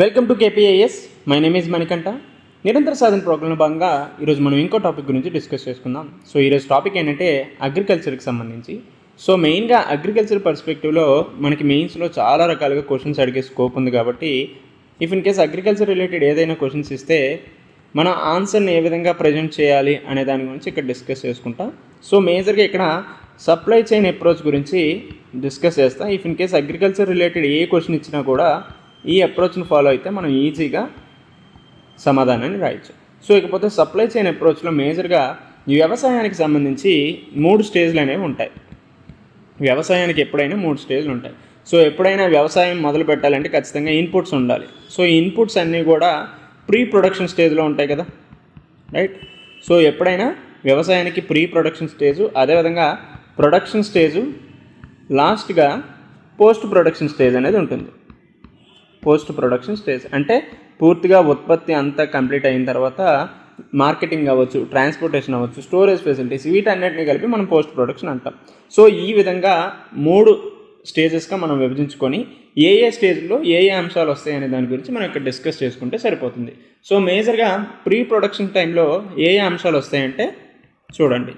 Welcome to KPIS my name is Manikantha నిరంతర సాధన ప్రోగ్రాంలో భాగంగా ఈరోజు మనం ఇంకో టాపిక్ గురించి డిస్కస్ చేసుకుందాం. సో ఈరోజు టాపిక్ ఏంటంటే అగ్రికల్చర్కి సంబంధించి. సో మెయిన్గా అగ్రికల్చర్ పర్స్పెక్టివ్లో మనకి మెయిన్స్లో చాలా రకాలుగా క్వశ్చన్స్ అడిగే స్కోప్ ఉంది కాబట్టి if in case agriculture related ఏదైనా క్వశ్చన్స్ ఇస్తే మన ఆన్సర్ని ఏ విధంగా ప్రజెంట్ చేయాలి అనే దాని గురించి ఇక్కడ డిస్కస్ చేసుకుంటాం. సో మేజర్గా ఇక్కడ సప్లై చైన్ అప్రోచ్ గురించి డిస్కస్ చేస్తాం. If in case agriculture related A question ఇచ్చినా కూడా ఈ అప్రోచ్ని ఫాలో అయితే మనం ఈజీగా సమాధానాన్ని రాయొచ్చు. సో ఇకపోతే సప్లై చైన్ అప్రోచ్లో మేజర్గా వ్యవసాయానికి సంబంధించి మూడు స్టేజ్లు అనేవి ఉంటాయి. వ్యవసాయానికి ఎప్పుడైనా మూడు స్టేజ్లు ఉంటాయి. సో ఎప్పుడైనా వ్యవసాయం మొదలు పెట్టాలంటే ఖచ్చితంగా ఇన్పుట్స్ ఉండాలి. సో ఈ ఇన్పుట్స్ అన్నీ కూడా ప్రీ ప్రొడక్షన్ స్టేజ్లో ఉంటాయి కదా? రైట్? సో ఎప్పుడైనా వ్యవసాయానికి ప్రీ ప్రొడక్షన్ స్టేజు అదేవిధంగా ప్రొడక్షన్ స్టేజు లాస్ట్గా పోస్ట్ ప్రొడక్షన్ స్టేజ్ అనేది ఉంటుంది. Post production stage. అంటే పూర్తిగా ఉత్పత్తి అంతా కంప్లీట్ అయిన తర్వాత మార్కెటింగ్ అవ్వచ్చు ట్రాన్స్పోర్టేషన్ అవ్వచ్చు స్టోరేజ్ ఫెసిలిటీస్ వీటన్నిటిని కలిపి మనం పోస్ట్ ప్రొడక్షన్ అంటాం. సో ఈ విధంగా మూడు స్టేజెస్గా మనం విభజించుకొని ఏ ఏ స్టేజ్లో ఏ ఏ అంశాలు వస్తాయి అనే దాని గురించి మనం ఇక్కడ డిస్కస్ చేసుకుంటే సరిపోతుంది. సో మేజర్గా ప్రీ ప్రొడక్షన్ టైంలో ఏ ఏ అంశాలు వస్తాయంటే చూడండి.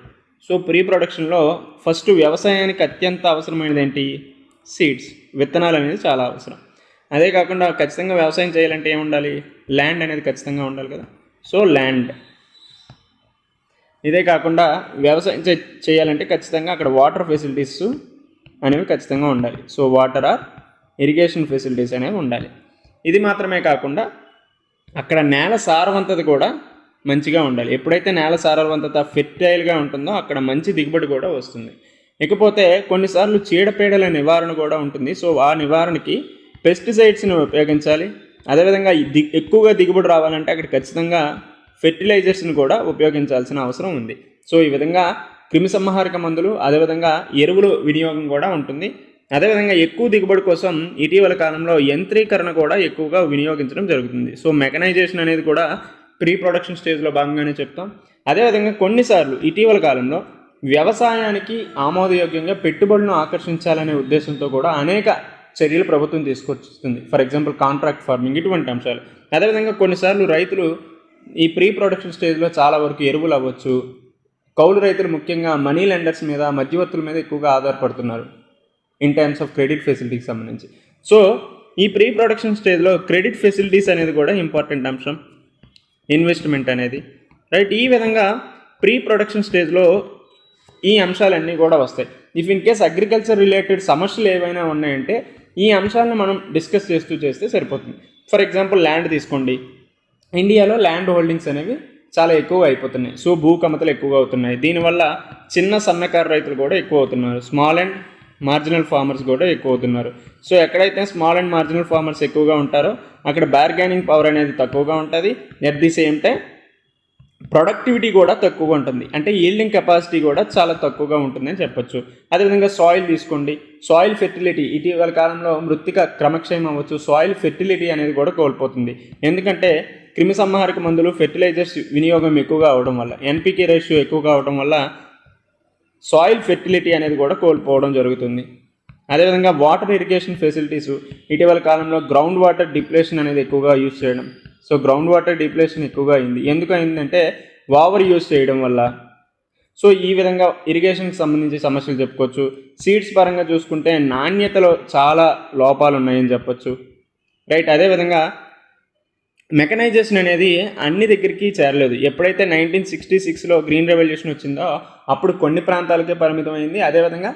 సో ప్రీ ప్రొడక్షన్లో ఫస్ట్ వ్యవసాయానికి అత్యంత అవసరమైనది ఏంటి? సీడ్స్. విత్తనాలు అనేది చాలా అవసరం. అదే కాకుండా ఖచ్చితంగా వ్యవసాయం చేయాలంటే ఏముండాలి? ల్యాండ్ అనేది ఖచ్చితంగా ఉండాలి కదా. So land. ఇదే కాకుండా వ్యవసాయం చే- చేయాలంటే ఖచ్చితంగా అక్కడ వాటర్ ఫెసిలిటీస్ అనేవి ఖచ్చితంగా ఉండాలి. So water or irrigation facilities అనేవి ఉండాలి. ఇది మాత్రమే కాకుండా అక్కడ నేల సారవంతత కూడా మంచిగా ఉండాలి. ఎప్పుడైతే నేల సారవంతత ఫెర్టైల్గా ఉంటుందో అక్కడ మంచి దిగుబడి కూడా వస్తుంది. ఇకపోతే కొన్నిసార్లు చీడపీడల నివారణ కూడా ఉంటుంది. సో ఆ నివారణకి పెస్టిసైడ్స్ని ఉపయోగించాలి. అదేవిధంగా ది ఎక్కువగా దిగుబడి రావాలంటే అక్కడ ఖచ్చితంగా ఫెర్టిలైజర్స్ని కూడా ఉపయోగించాల్సిన అవసరం ఉంది. సో ఈ విధంగా క్రిమిసంహారక మందులు అదేవిధంగా ఎరువుల వినియోగం కూడా ఉంటుంది. అదేవిధంగా ఎక్కువ దిగుబడి కోసం ఇటీవల కాలంలో యంత్రీకరణ కూడా ఎక్కువగా వినియోగించడం జరుగుతుంది. సో మెకనైజేషన్ అనేది కూడా ప్రీ ప్రొడక్షన్ స్టేజ్లో భాగంగానే చెప్తాం. అదేవిధంగా కొన్నిసార్లు ఇటీవల కాలంలో వ్యవసాయానికి ఆమోదయోగ్యంగా పెట్టుబడులను ఆకర్షించాలనే ఉద్దేశంతో కూడా అనేక చర్యలు ప్రభుత్వం తీసుకొస్తుంది. ఫర్ ఎగ్జాంపుల్ కాంట్రాక్ట్ ఫార్మింగ్ ఇటువంటి అంశాలు. అదేవిధంగా కొన్నిసార్లు రైతులు ఈ ప్రీ ప్రొడక్షన్ స్టేజ్లో చాలా వరకు ఎరువులు అవ్వచ్చు. కౌలు రైతులు ముఖ్యంగా మనీ లెండర్స్ మీద మధ్యవర్తుల మీద ఎక్కువగా ఆధారపడుతున్నారు. ఇన్ టర్మ్స్ ఆఫ్ క్రెడిట్ ఫెసిలిటీకి సంబంధించి. సో ఈ ప్రీ ప్రొడక్షన్ స్టేజ్లో క్రెడిట్ ఫెసిలిటీస్ అనేది కూడా ఇంపార్టెంట్ అంశం. ఇన్వెస్ట్మెంట్ అనేది. రైట్ ఈ విధంగా ప్రీ ప్రొడక్షన్ స్టేజ్లో ఈ అంశాలన్నీ కూడా వస్తాయి. If in case agriculture related సమస్యలు ఏవైనా ఉన్నాయంటే ఈ అంశాలను మనం డిస్కస్ చేస్తూ చేస్తే సరిపోతుంది. ఫర్ ఎగ్జాంపుల్ ల్యాండ్ తీసుకోండి. ఇండియాలో ల్యాండ్ హోల్డింగ్స్ అనేవి చాలా ఎక్కువ అయిపోతున్నాయి. సో భూకమతలు ఎక్కువగా అవుతున్నాయి. దీనివల్ల చిన్న సన్నకారు రైతులు కూడా ఎక్కువ అవుతున్నారు. స్మాల్ అండ్ మార్జినల్ ఫార్మర్స్ కూడా ఎక్కువ అవుతున్నారు. సో ఎక్కడైతే స్మాల్ అండ్ మార్జినల్ ఫార్మర్స్ ఎక్కువగా ఉంటారో అక్కడ బార్గెనింగ్ పవర్ అనేది తక్కువగా ఉంటుంది. At the same time productivity కూడా తక్కువగా ఉంటుంది. అంటే ఈల్డింగ్ కెపాసిటీ కూడా చాలా తక్కువగా ఉంటుందని చెప్పొచ్చు. అదేవిధంగా సాయిల్ తీసుకోండి. సాయిల్ ఫెర్టిలిటీ ఇటీవల కాలంలో మృతిక క్రమక్షయం అవ్వచ్చు. సాయిల్ ఫెర్టిలిటీ అనేది కూడా కోల్పోతుంది. ఎందుకంటే క్రిమి సంహారక మందులు ఫెర్టిలైజర్స్ వినియోగం ఎక్కువగా అవడం వల్ల ఎన్పికే రేషియో ఎక్కువగా అవడం వల్ల సాయిల్ ఫెర్టిలిటీ అనేది కూడా కోల్పోవడం జరుగుతుంది. అదేవిధంగా వాటర్ ఇరిగేషన్ ఫెసిలిటీస్ ఇటీవల కాలంలో గ్రౌండ్ వాటర్ డిప్లేషన్ అనేది ఎక్కువగా యూజ్ చేయడం. సో గ్రౌండ్ వాటర్ డిప్లేషన్ ఎక్కువగా అయింది. ఎందుకు అయిందంటే ఓవర్ యూజ్ చేయడం వల్ల. సో ఈ విధంగా ఇరిగేషన్కి సంబంధించి సమస్యలు చెప్పుకోవచ్చు. సీడ్స్ పరంగా చూసుకుంటే నాణ్యతలో చాలా లోపాలు ఉన్నాయని చెప్పొచ్చు. రైట్ అదేవిధంగా మెకనైజేషన్ అనేది అన్ని దగ్గరికి చేరలేదు. ఎప్పుడైతే నైన్టీన్ సిక్స్టీ సిక్స్లో గ్రీన్ రెవల్యూషన్ వచ్చిందో అప్పుడు కొన్ని ప్రాంతాలకే పరిమితమైంది. అదేవిధంగా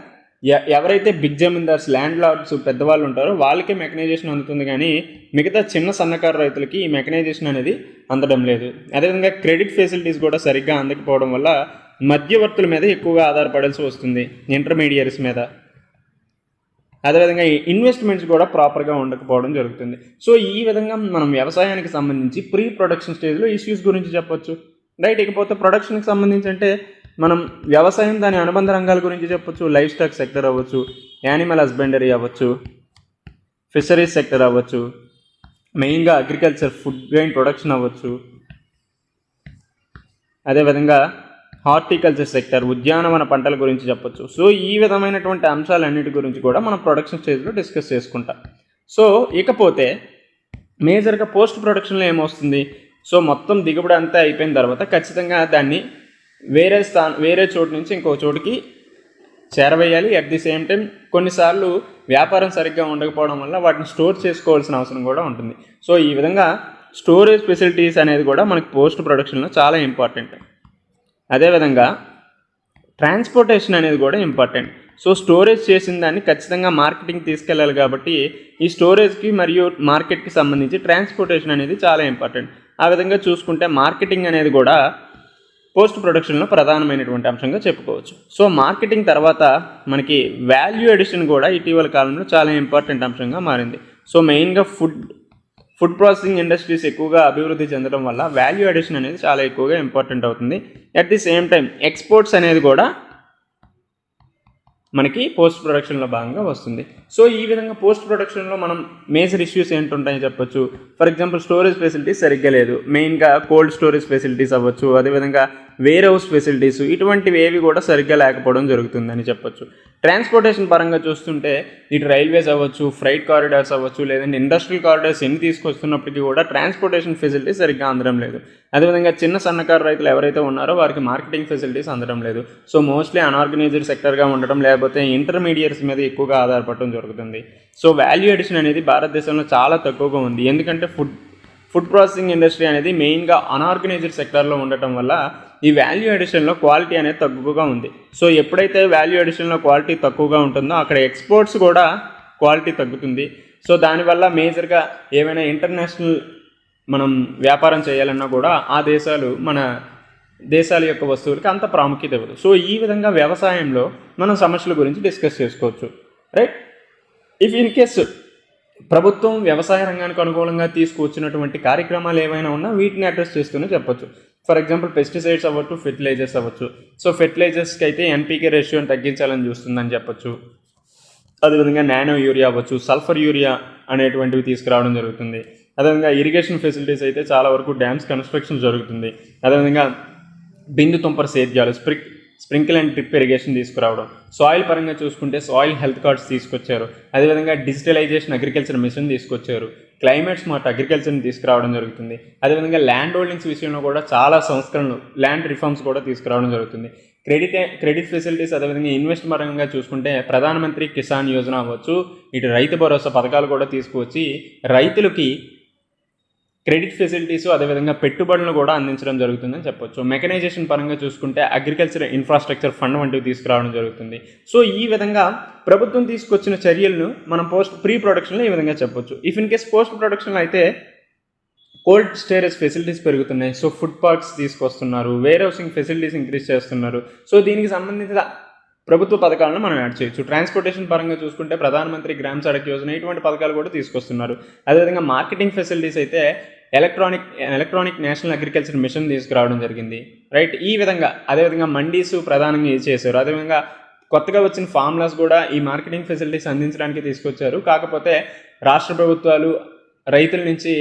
ఎవరైతే బిగ్ జమీందార్స్ ల్యాండ్ లార్డ్స్ పెద్దవాళ్ళు ఉంటారో వాళ్ళకే మెకనైజేషన్ అందుతుంది కానీ మిగతా చిన్న సన్నకారు రైతులకి ఈ మెకనైజేషన్ అనేది అందడం లేదు. అదేవిధంగా క్రెడిట్ ఫెసిలిటీస్ కూడా సరిగ్గా అందకపోవడం వల్ల మధ్యవర్తుల మీద ఎక్కువగా ఆధారపడాల్సి వస్తుంది ఇంటర్మీడియట్స్ మీద. అదేవిధంగా ఇన్వెస్ట్మెంట్స్ కూడా ప్రాపర్గా ఉండకపోవడం జరుగుతుంది. సో ఈ విధంగా మనం వ్యవసాయానికి సంబంధించి ప్రీ ప్రొడక్షన్ స్టేజ్లో ఇష్యూస్ గురించి చెప్పొచ్చు. రైట్ ఇకపోతే ప్రొడక్షన్కి సంబంధించి అంటే మనం వ్యవసాయం దాని అనుబంధ రంగాల గురించి చెప్పొచ్చు లైఫ్ స్టాక్ సెక్టర్ అవ్వచ్చు యానిమల్ హస్బెండరీ అవ్వచ్చు ఫిషరీస్ సెక్టర్ అవ్వచ్చు మెయిన్గా అగ్రికల్చర్ ఫుడ్ గ్రెయిన్ ప్రొడక్షన్ అవ్వచ్చు. అదేవిధంగా హార్టికల్చర్ సెక్టర్ ఉద్యానవన పంటల గురించి చెప్పొచ్చు. సో ఈ విధమైనటువంటి అంశాలన్నిటి గురించి కూడా మనం ప్రొడక్షన్ స్టేజ్లో డిస్కస్ చేసుకుంటాం. సో ఇకపోతే మేజర్గా పోస్ట్ ప్రొడక్షన్లో ఏమొస్తుంది? సో మొత్తం దిగుబడి అంతా అయిపోయిన తర్వాత ఖచ్చితంగా దాన్ని వేరే స్థా వేరే చోటు నుంచి ఇంకో చోటుకి చేరవేయాలి. అట్ ది సేమ్ టైం కొన్నిసార్లు వ్యాపారం సరిగ్గా ఉండకపోవడం వల్ల వాటిని స్టోర్ చేసుకోవాల్సిన అవసరం కూడా ఉంటుంది. సో ఈ విధంగా స్టోరేజ్ ఫెసిలిటీస్ అనేది కూడా మనకి పోస్ట్ ప్రొడక్షన్లో చాలా ఇంపార్టెంట్ అదేవిధంగా ట్రాన్స్పోర్టేషన్ అనేది కూడా ఇంపార్టెంట్ సో స్టోరేజ్ చేసిన దాన్ని ఖచ్చితంగా మార్కెటింగ్ తీసుకెళ్ళాలి కాబట్టి ఈ స్టోరేజ్కి మరియు మార్కెట్కి సంబంధించి ట్రాన్స్పోర్టేషన్ అనేది చాలా ఇంపార్టెంట్ ఆ విధంగా చూసుకుంటే మార్కెటింగ్ అనేది కూడా పోస్ట్ ప్రొడక్షన్లో ప్రధానమైనటువంటి అంశంగా చెప్పుకోవచ్చు. సో మార్కెటింగ్ తర్వాత మనకి వాల్యూ ఎడిషన్ కూడా ఇటీవల కాలంలో చాలా ఇంపార్టెంట్ అంశంగా మారింది. సో మెయిన్గా ఫుడ్ ఫుడ్ ప్రాసెసింగ్ ఇండస్ట్రీస్ ఎక్కువగా అభివృద్ధి చెందడం వల్ల వాల్యూ అడిషన్ అనేది చాలా ఎక్కువగా ఇంపార్టెంట్ అవుతుంది. At the same time exports అనేది కూడా మనకి పోస్ట్ ప్రొడక్షన్లో భాగంగా వస్తుంది. సో ఈ విధంగా పోస్ట్ ప్రొడక్షన్లో మనం మేజర్ ఇష్యూస్ ఏంటుంటాయని చెప్పొచ్చు. ఫర్ ఎగ్జాంపుల్ స్టోరేజ్ ఫెసిలిటీస్ సరిగ్గా లేదు. మెయిన్గా కోల్డ్ స్టోరేజ్ ఫెసిలిటీస్ అవ్వచ్చు. అదేవిధంగా వేర్ హౌస్ ఫెసిలిటీస్ ఇటువంటివి ఏవి కూడా సరిగ్గా లేకపోవడం జరుగుతుందని చెప్పొచ్చు. ట్రాన్స్పోర్టేషన్ పరంగా చూస్తుంటే ఇటు రైల్వేస్ అవ్వచ్చు ఫ్రైట్ కారిడార్స్ అవ్వచ్చు లేదంటే ఇండస్ట్రియల్ కారిడార్స్ ఎన్ని తీసుకొస్తున్నప్పటికీ కూడా ట్రాన్స్పోర్టేషన్ ఫెసిలిటీస్ సరిగ్గా అందడం లేదు. అదేవిధంగా చిన్న సన్నకారు రైతులు ఎవరైతే ఉన్నారో వారికి మార్కెటింగ్ ఫెసిలిటీస్ అందడం లేదు. సో మోస్ట్లీ అన్ఆర్గనైజ్డ్ సెక్టర్గా ఉండడం లేకపోతే ఇంటర్మీడియట్స్ మీద ఎక్కువగా ఆధారపడటం జరుగుతుంది. సో వాల్యూ ఎడిషన్ అనేది భారతదేశంలో చాలా తక్కువగా ఉంది. ఎందుకంటే ఫుడ్ ఫుడ్ ప్రాసెసింగ్ ఇండస్ట్రీ అనేది మెయిన్గా అన్ఆర్గనైజ్డ్ సెక్టార్లో ఉండటం వల్ల ఈ వాల్యూ ఎడిషన్లో క్వాలిటీ అనేది తక్కువగా ఉంది. సో ఎప్పుడైతే వాల్యూ ఎడిషన్లో క్వాలిటీ తక్కువగా ఉంటుందో అక్కడ ఎక్స్పోర్ట్స్ కూడా క్వాలిటీ తగ్గుతుంది. సో దానివల్ల మేజర్గా ఏమైనా ఇంటర్నేషనల్ మనం వ్యాపారం చేయాలన్నా కూడా ఆ దేశాలు మన దేశాల యొక్క వస్తువులకి అంత ప్రాముఖ్యత ఇవ్వదు. సో ఈ విధంగా వ్యవసాయంలో మనం సమస్యల గురించి డిస్కస్ చేసుకోవచ్చు. రైట్ ఇఫ్ ఇన్ కేస్ ప్రభుత్వం వ్యవసాయ రంగానికి అనుకూలంగా తీసుకువచ్చినటువంటి కార్యక్రమాలు ఏమైనా ఉన్నా వీటిని అడ్రస్ చేస్తూనే చెప్పొచ్చు. ఫర్ ఎగ్జాంపుల్ పెస్టిసైడ్స్ అవ్వచ్చు ఫెర్టిలైజర్స్ అవ్వచ్చు. సో ఫెర్టిలైజర్స్కి అయితే ఎన్పీకే రేషియోని తగ్గించాలని చూస్తుందని చెప్పొచ్చు. అదేవిధంగా నానో యూరియా అవ్వచ్చు సల్ఫర్ యూరియా అనేటువంటివి తీసుకురావడం జరుగుతుంది. అదేవిధంగా ఇరిగేషన్ ఫెసిలిటీస్ అయితే చాలా వరకు డ్యామ్స్ కన్స్ట్రక్షన్ జరుగుతుంది. అదేవిధంగా బిందు తుంపర సేద్యాలు స్ప్రిక్ స్ప్రింకిల్ అండ్ డ్రిప్ ఇరిగేషన్ తీసుకురావడం. సాయిల్ పరంగా చూసుకుంటే సాయిల్ హెల్త్ కార్డ్స్ తీసుకొచ్చారు. అదేవిధంగా డిజిటలైజేషన్ అగ్రికల్చర్ మిషన్ తీసుకొచ్చారు. క్లైమేట్ స్మార్ట్ అగ్రికల్చర్ని తీసుకురావడం జరుగుతుంది. అదేవిధంగా ల్యాండ్ హోల్డింగ్స్ విషయంలో కూడా చాలా సంస్కరణలు ల్యాండ్ రిఫార్మ్స్ కూడా తీసుకురావడం జరుగుతుంది. క్రెడిట్ క్రెడిట్ ఫెసిలిటీస్ అదేవిధంగా ఇన్వెస్ట్ పరంగా చూసుకుంటే ప్రధానమంత్రి కిసాన్ యోజన అవ్వచ్చు. ఇటు రైతు భరోసా పథకాలు కూడా తీసుకువచ్చి రైతులకి క్రెడిట్ ఫెసిలిటీస్ అదేవిధంగా పెట్టుబడులను కూడా అందించడం జరుగుతుందని చెప్పొచ్చు. మెకనైజేషన్ పరంగా చూసుకుంటే అగ్రికల్చర్ ఇన్ఫ్రాస్ట్రక్చర్ ఫండ్ వంటివి తీసుకురావడం జరుగుతుంది. సో ఈ విధంగా ప్రభుత్వం తీసుకొచ్చిన చర్యలను మనం పోస్ట్ ప్రీ ప్రొడక్షన్లో ఈ విధంగా చెప్పొచ్చు. ఇఫ్ ఇన్ కేస్ పోస్ట్ ప్రొడక్షన్లో అయితే కోల్డ్ స్టోరేజ్ ఫెసిలిటీస్ పెరుగుతున్నాయి. సో ఫుడ్ పార్క్స్ తీసుకొస్తున్నారు. వేర్ హౌసింగ్ ఫెసిలిటీస్ ఇంక్రీజ్ చేస్తున్నారు. సో దీనికి సంబంధించిన ప్రభుత్వ పథకాలను మనం యాడ్ చేయొచ్చు. ట్రాన్స్పోర్టేషన్ పరంగా చూసుకుంటే ప్రధానమంత్రి గ్రామ్ సడక్ యోజన ఇటువంటి పథకాలు కూడా తీసుకొస్తున్నారు. అదేవిధంగా మార్కెటింగ్ ఫెసిలిటీస్ అయితే electronic electronic national agriculture mission తీసుకురావడం జరిగింది. రైట్ ఈ విధంగా అదేవిధంగా మండీస్ ప్రధానంగా ఇది చేశారు. అదేవిధంగా కొత్తగా వచ్చిన ఫార్ములాస్ కూడా ఈ మార్కెటింగ్ ఫెసిలిటీస్ అందించడానికి తీసుకొచ్చారు. కాకపోతే రాష్ట్ర ప్రభుత్వాలు రైతుల నుంచి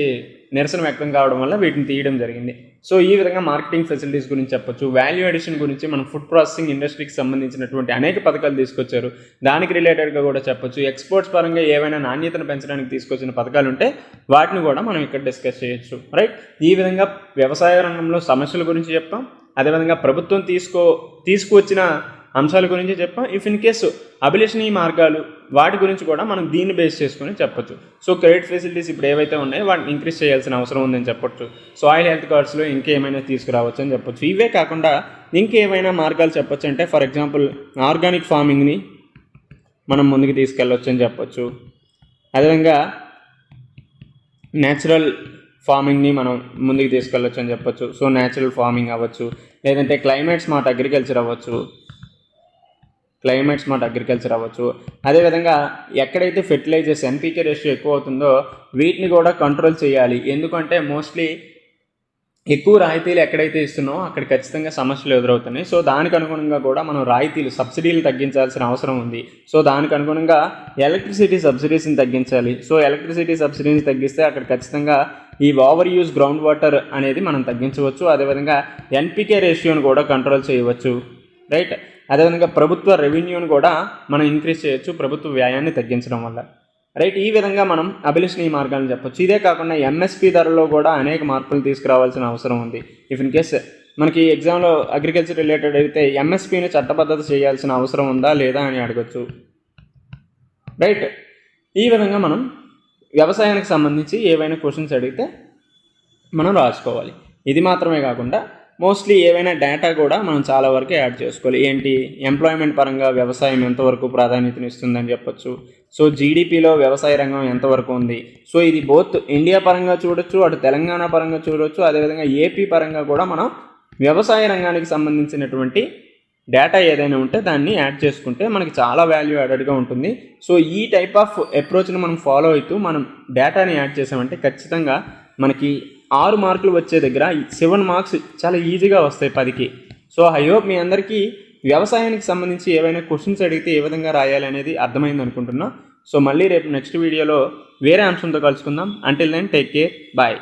నిరసన వ్యక్తం కావడం వల్ల వీటిని తీయడం జరిగింది. సో ఈ విధంగా మార్కెటింగ్ ఫెసిలిటీస్ గురించి చెప్పొచ్చు. వాల్యూ అడిషన్ గురించి మనం ఫుడ్ ప్రాసెసింగ్ ఇండస్ట్రీకి సంబంధించినటువంటి అనేక పథకాలు తీసుకొచ్చారు. దానికి రిలేటెడ్గా కూడా చెప్పొచ్చు. ఎక్స్పోర్ట్స్ పరంగా ఏవైనా నాణ్యతను పెంచడానికి తీసుకొచ్చిన పథకాలు ఉంటే వాటిని కూడా మనం ఇక్కడ డిస్కస్ చేయొచ్చు. రైట్? ఈ విధంగా వ్యవసాయ రంగంలో సమస్యల గురించి చెప్పాం అదేవిధంగా ప్రభుత్వం తీసుకో తీసుకువచ్చిన అంశాల గురించి చెప్పాం. ఇఫ్ ఇన్ కేసు అభిలషణీయ మార్గాలు వాటి గురించి కూడా మనం దీన్ని బేస్ చేసుకుని చెప్పొచ్చు. సో క్రెడిట్ ఫెసిలిటీస్ ఇప్పుడు ఏవైతే ఉన్నాయో వాటిని ఇంక్రీజ్ చేయాల్సిన అవసరం ఉందని చెప్పొచ్చు. సాయిల్ హెల్త్ కార్డ్స్లో ఇంకేమైనా తీసుకురావచ్చు అని చెప్పొచ్చు. ఇవే కాకుండా ఇంకేమైనా మార్గాలు చెప్పొచ్చు అంటే ఫర్ ఎగ్జాంపుల్ ఆర్గానిక్ ఫార్మింగ్ని మనం ముందుకు తీసుకెళ్ళవచ్చు అని చెప్పొచ్చు. అదేవిధంగా న్యాచురల్ ఫార్మింగ్ని మనం ముందుకు తీసుకెళ్ళొచ్చు అని చెప్పొచ్చు. సో న్యాచురల్ ఫార్మింగ్ అవ్వచ్చు. లేదంటే క్లైమేట్ స్మార్ట్ అగ్రికల్చర్ అవ్వచ్చు. క్లైమేట్ స్మార్ట్ అగ్రికల్చర్ అవ్వచ్చు అదేవిధంగా ఎక్కడైతే ఫెర్టిలైజర్స్ ఎన్పీకే రేషియో ఎక్కువ అవుతుందో వీటిని కూడా కంట్రోల్ చేయాలి. ఎందుకంటే మోస్ట్లీ ఎక్కువ రాయితీలు ఎక్కడైతే ఇస్తున్నామో అక్కడ ఖచ్చితంగా సమస్యలు ఎదురవుతున్నాయి. సో దానికి అనుగుణంగా కూడా మనం రాయితీలు సబ్సిడీలు తగ్గించాల్సిన అవసరం ఉంది. సో దానికి అనుగుణంగా ఎలక్ట్రిసిటీ సబ్సిడీస్ని తగ్గించాలి. సో ఎలక్ట్రిసిటీ సబ్సిడీని తగ్గిస్తే అక్కడ ఖచ్చితంగా ఈ ఓవర్ యూజ్ గ్రౌండ్ వాటర్ అనేది మనం తగ్గించవచ్చు. అదేవిధంగా ఎన్పికే రేషియోని కూడా కంట్రోల్ చేయవచ్చు. రైట్ అదేవిధంగా ప్రభుత్వ రెవెన్యూని కూడా మనం ఇంక్రీజ్ చేయొచ్చు ప్రభుత్వ వ్యయాన్ని తగ్గించడం వల్ల. రైట్ ఈ విధంగా మనం అభిలషణీయ మార్గాలను చెప్పొచ్చు. ఇదే కాకుండా ఎంఎస్పి ధరలో కూడా అనేక మార్పులు తీసుకురావాల్సిన అవసరం ఉంది. ఇఫ్ ఇన్ కేస్ మనకి ఎగ్జామ్లో అగ్రికల్చర్ రిలేటెడ్ అయితే ఎంఎస్పిని చట్టబద్ధత చేయాల్సిన అవసరం ఉందా లేదా అని అడగచ్చు. రైట్ ఈ విధంగా మనం వ్యవసాయానికి సంబంధించి ఏవైనా క్వశ్చన్స్ అడిగితే మనం రాసుకోవాలి. ఇది మాత్రమే కాకుండా మోస్ట్లీ ఏవైనా డేటా కూడా మనం చాలా వరకు యాడ్ చేసుకోవాలి. ఏంటి? ఎంప్లాయ్మెంట్ పరంగా వ్యవసాయం ఎంతవరకు ప్రాధాన్యతనిస్తుందని చెప్పొచ్చు. సో జీడిపిలో వ్యవసాయ రంగం ఎంతవరకు ఉంది? సో ఇది బోత్ ఇండియా పరంగా చూడొచ్చు అటు తెలంగాణ పరంగా చూడొచ్చు అదేవిధంగా ఏపీ పరంగా కూడా మనం వ్యవసాయ రంగానికి సంబంధించినటువంటి డేటా ఏదైనా ఉంటే దాన్ని యాడ్ చేసుకుంటే మనకి చాలా వాల్యూ యాడెడ్గా ఉంటుంది. సో ఈ టైప్ ఆఫ్ అప్రోచ్ని మనం ఫాలో అవుతూ మనం డేటాని యాడ్ చేసామంటే ఖచ్చితంగా మనకి ఆరు మార్కులు వచ్చే దగ్గర సెవెన్ మార్క్స్ చాలా ఈజీగా వస్తాయి పదికి. సో ఐ హోప్ మీ అందరికీ వ్యవసాయానికి సంబంధించి ఏవైనా క్వశ్చన్స్ అడిగితే ఏ విధంగా రాయాలి అనేది అర్థమైంది అనుకుంటున్నా. సో మళ్ళీ రేపు నెక్స్ట్ వీడియోలో వేరే అంశంతో కలుసుకుందాం. Until then take care bye